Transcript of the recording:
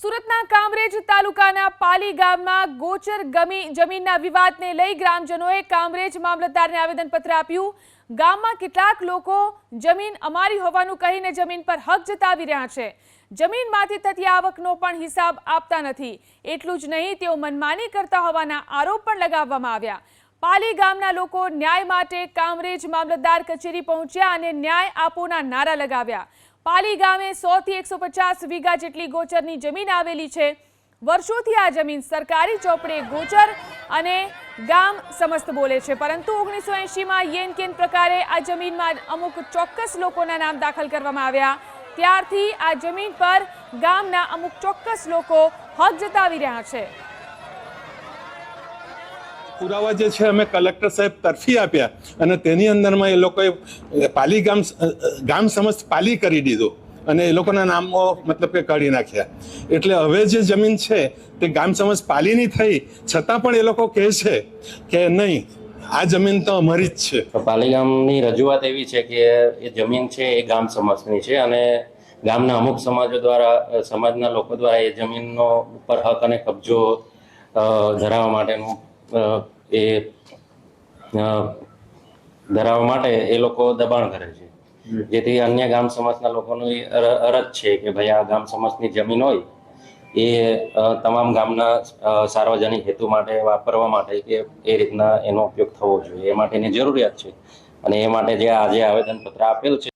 સુરતના કામરેજ તાલુકાના પાલી ગામમાં ગોચર ગમી જમીનના વિવાદને લઈ ગ્રામજનોએ કામરેજ મામલતદારને આવેદનપત્ર આપ્યું. ગામમાં કેટલાક લોકો જમીન અમારી હોવાનું કહીને જમીન પર હક જતાવી રહ્યા છે. જમીનમાંથી થતી આવકનો પણ હિસાબ આપતા નથી. એટલું જ નહીં, તેઓ મનમાની કરતા હોવાના આરોપ પણ લગાવવામાં આવ્યા. પાલી ગામના લોકો ન્યાય માટે કામરેજ મામલતદાર કચેરી પહોંચ્યા અને ન્યાય આપોના નારા લગાવ્યા. પાલી ગામે સો થી એકસો પચાસ વીઘા જેટલી ગોચરની જમીન આવેલી છે. વર્ષોથી આ જમીન સરકારી ચોપડે ગોચર અને ગામ સમસ્ત બોલે છે. પરંતુ ઓગણીસો એંશીમાં યેન કેન પ્રકારે આ જમીનમાં અમુક ચોક્કસ લોકોના નામ દાખલ કરવામાં આવ્યા. ત્યારથી આ જમીન પર ગામના અમુક ચોક્કસ લોકો હક જતાવી રહ્યા છે. પુરાવા જે છે અમે કલેક્ટર સાહેબ તરફી આપ્યા અને તેની અંદરમાં એ લોકોએ પાલી ગામ ગામ સમજ પાલી કરી દીધું અને એ લોકોના નામો મતલબ કે કાઢી નાખ્યા. એટલે હવે જે જમીન છે તે ગામ સમજ પાલીની થઈ, છતાં પણ એ લોકો કહે છે કે નહીં, આ જમીન તો અમારી જ છે. પાલી ગામની રજૂઆત એવી છે કે એ જમીન છે એ ગામ સમાજની છે અને ગામના અમુક સમાજો દ્વારા સમાજના લોકો દ્વારા એ જમીનનો ઉપર હક અને કબજો ધરાવવા માટેનું એ ધરાવવા માટે એ લોકો દબાણ કરે છે. જેથી અન્ય ગામ સમાજના લોકોની અરજ છે કે ભાઈ આ ગામ સમાજની જમીન હોય એ તમામ ગામના સાર્વજનિક હેતુ માટે વાપરવા માટે કે એ રીતના એનો ઉપયોગ થવો જોઈએ. એ માટેની જરૂરિયાત છે. અને એ માટે જે આજે આવેદનપત્ર આપેલ છે